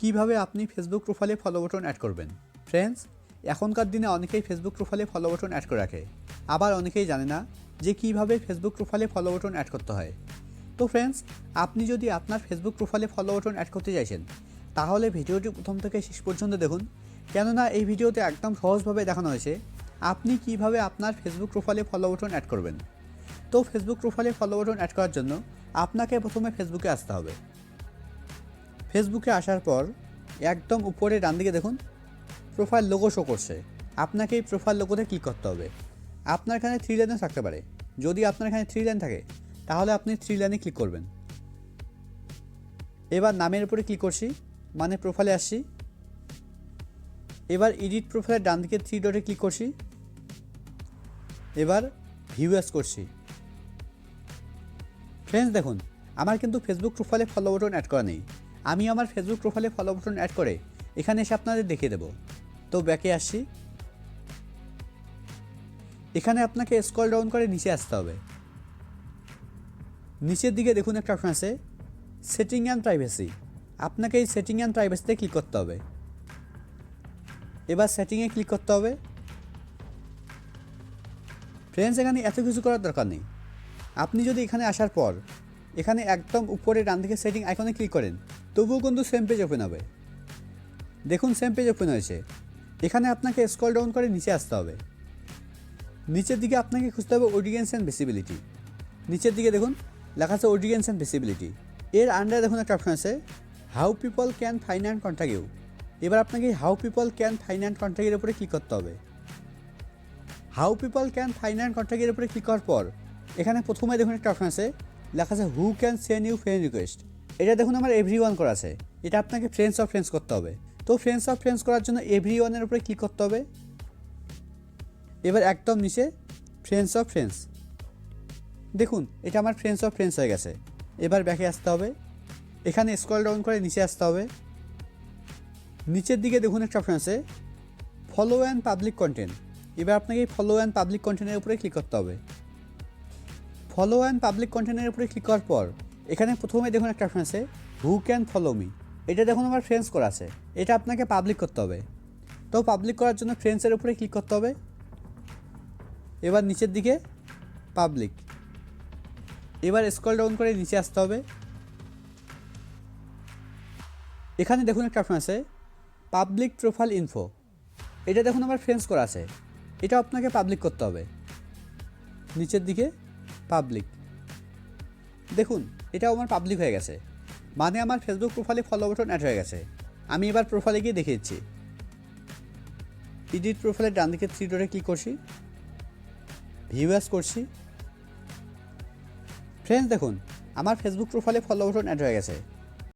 কীভাবে আপনি ফেসবুক প্রোফাইলে ফলো বাটন অ্যাড করবেন? ফ্রেন্ডস এখনকার দিনে অনেকেই ফেসবুক প্রোফাইলে ফলো বাটন অ্যাড করে রাখে। আবার অনেকেই জানে না যে কীভাবে ফেসবুক প্রোফাইলে ফলো বাটন অ্যাড করতে হয়। তো ফ্রেন্ডস আপনি যদি আপনার ফেসবুক প্রোফাইলে ফলো বাটন অ্যাড করতে চাইছেন, তাহলে ভিডিওটি প্রথম থেকে শেষ পর্যন্ত দেখুন। কেননা এই ভিডিওতে একদম সহজভাবে দেখানো হয়েছে আপনি কীভাবে আপনার ফেসবুক প্রোফাইলে ফলো বাটন অ্যাড করবেন। তো ফেসবুক প্রোফাইলে ফলো বাটন অ্যাড করার জন্য আপনাকে প্রথমে ফেসবুকে আসতে হবে। ফেসবুকে আসার পর একদম উপরে ডান দিকে দেখুন প্রোফাইল লোগো শো করছে। আপনাকে এই প্রোফাইল লোগোতে ক্লিক করতে হবে। আপনার এখানে থ্রি লাইনও থাকতে পারে। যদি আপনার এখানে থ্রি লাইন থাকে, তাহলে আপনি থ্রি লাইনে ক্লিক করবেন। এবার নামের উপরে ক্লিক করছি মানে প্রোফাইলে আসছি। এবার এডিট প্রোফাইলের ডান দিকে থ্রি ডটে ক্লিক করছি। এবার ভিউ অ্যাস করছি। ফ্রেন্ডস দেখুন, আমার কিন্তু ফেসবুক প্রোফাইলে ফলো বাটন অ্যাড করা নেই। আমি আমার ফেসবুক প্রোফাইলে ফলো বাটন অ্যাড করে এখানে এসে আপনাদের দেখিয়ে দেবো। তো ব্যাকে আসছি এখানে আপনাকে স্ক্রল ডাউন করে নিচে আসতে হবে। নিচের দিকে দেখুন একটা অপশন আছে সেটিং অ্যান্ড প্রাইভেসি আপনাকে এই সেটিং অ্যান্ড প্রাইভেসিতে ক্লিক করতে হবে। এবার সেটিংয়ে ক্লিক করতে হবে। ফ্রেন্ডস এখানে এত কিছু করার দরকার নেই। আপনি যদি এখানে আসার পর, এখানে একদম উপরে ডান দিকে সেটিং আইকনে ক্লিক করেন তবুও কিন্তু সেম পেজ ওপেন হবে। দেখুন সেম পেজ ওপেন হয়েছে। এখানে আপনাকে স্কল ডাউন করে নিচে আসতে হবে। নিচের দিকে আপনাকে খুঁজতে হবে অডিয়েন্স অ্যান্ড ভিসিবিলিটি নিচের দিকে দেখুন, লেখা আছে অডিয়েন্স অ্যান্ড ভিসিবিলিটি এর আন্ডারে দেখুন একটা অপশন আছে how people can find and contact you এবার আপনাকে how people can find and কন্ট্যাক্টের উপরে ক্লিক করতে হবে। How people can find and কন্ট্যাক্টের উপরে ক্লিক করার পর, এখানে প্রথমে দেখুন একটা অপশন আছে, লেখা আছে who can send you friend request এটা দেখুন আমার এভরি ওয়ান করা আছে। এটা আপনাকে ফ্রেন্ডস অফ ফ্রেন্ডস করতে হবে। তো ফ্রেন্ডস অফ ফ্রেন্ডস করার জন্য এভরি ওয়ানের উপরে ক্লিক করতে হবে? এবার একদম নিচে ফ্রেন্ডস অফ ফ্রেন্ডস দেখুন, এটা আমার ফ্রেন্ডস অফ ফ্রেন্ডস হয়ে গেছে। এবার ব্যাকে আসতে হবে। এখানে স্ক্রল ডাউন করে নিচে আসতে হবে। নিচের দিকে দেখুন একটা অপশন আছে। ফলো অ্যান্ড পাবলিক কন্টেন্ট এবার আপনাকে ফলো অ্যান্ড পাবলিক কন্টেন্টের উপরে ক্লিক করতে হবে। ফলো অ্যান্ড পাবলিক কন্টেন্টের উপরে ক্লিক করার পর এখানে প্রথমে দেখুন একটা অপশন আছে হু ক্যান ফলো মি এটা দেখুন আমার ফ্রেন্ডস করা আছে। এটা আপনাকে পাবলিক করতে হবে। তো পাবলিক করার জন্য ফ্রেন্ডসের উপরে ক্লিক করতে হবে। এবার নিচের দিকে পাবলিক এবার স্ক্রল ডাউন করে নিচে আসতে হবে। এখানে দেখুন একটা অপশন আছে পাবলিক প্রোফাইল ইনফো এটা দেখুন আমার ফ্রেন্ডস করা আছে। এটা আপনাকে পাবলিক করতে হবে। নিচের দিকে পাবলিক দেখুন, এটাও আমার পাবলিক হয়ে গেছে। মানে আমার ফেসবুক প্রোফাইলে ফলো বটন অ্যাড হয়ে গেছে। আমি এবার প্রোফাইলে গিয়ে দেখে দিচ্ছি। এডিট প্রোফাইলের ডান দিকে থ্রি ডোরে ক্লিক করছি। ভিউয়ার্স করছি। ফ্রেন্ডস দেখুন, আমার ফেসবুক প্রোফাইলে ফলো বাটন অ্যাড হয়ে গেছে।